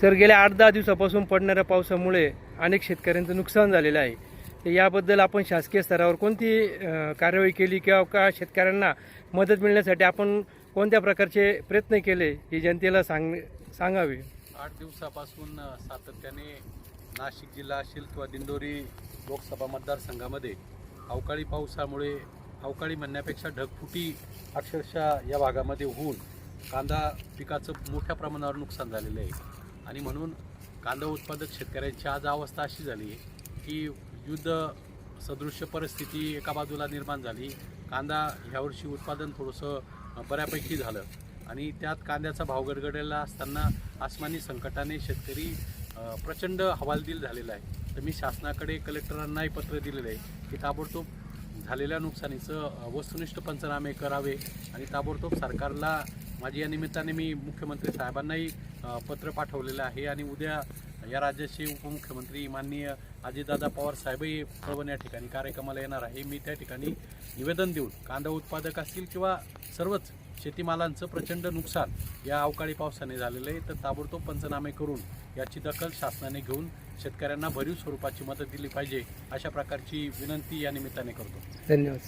Sir गेल्या आठ दहा दिवसापासून पडणाऱ्या पावसामुळे अनेक शेतकऱ्यांचं नुकसान झालेलं आहे. तर याबद्दल आपण शासकीय स्तरावर कोणती कारवाई कार्यवाही केली किंवा का शेतकऱ्यांना मदत मिळण्यासाठी आपण कोणत्या प्रकारचे प्रयत्न केले हे जनतेला सांग सांगावे? आठ दिवसापासून सातत्याने नाशिक जिल्हा असेल किंवा दिंडोरी लोकसभा मतदारसंघामध्ये अवकाळी पावसामुळे अवकाळी म्हणण्यापेक्षा ढगफुटी अक्षरशः या भागामध्ये होऊन कांदा पिकाचं मोठ्या प्रमाणावर नुकसान झालेलं आहे. आणि म्हणून कांदा उत्पादक शेतकऱ्यांची आज अवस्था अशी झाली आहे की युद्ध सदृश्य परिस्थिती एका बाजूला निर्माण झाली. कांदा ह्यावर्षी उत्पादन थोडंसं बऱ्यापैकी झालं. आणि त्यात कांद्याचा भाव गडगडलेला असताना आसमानी संकटाने शेतकरी प्रचंड हवालदिल झालेला आहे. तर मी शासनाकडे कलेक्टरांनाही पत्र दिलेलं आहे की ताबडतोब झालेल्या नुकसानीचं वस्तुनिष्ठ पंचनामे करावे आणि ताबडतोब सरकारला माझी या निमित्ताने मी मुख्यमंत्री साहेबांनाही पत्र पाठवलेलं आहे आणि उद्या या राज्याचे उपमुख्यमंत्री माननीय अजितदादा पवार साहेबही कळवण या ठिकाणी कार्यक्रमाला येणार आहे. मी त्या ठिकाणी निवेदन देऊन कांदा उत्पादक असतील किंवा सर्वच शेतीमालांचं प्रचंड नुकसान या अवकाळी पावसाने झालेलं आहे तर ताबडतोब पंचनामे करून याची दखल शासनाने घेऊन शेतकऱ्यांना भरीव स्वरूपाची मदत दिली पाहिजे अशा प्रकारची विनंती या निमित्ताने करतो. धन्यवाद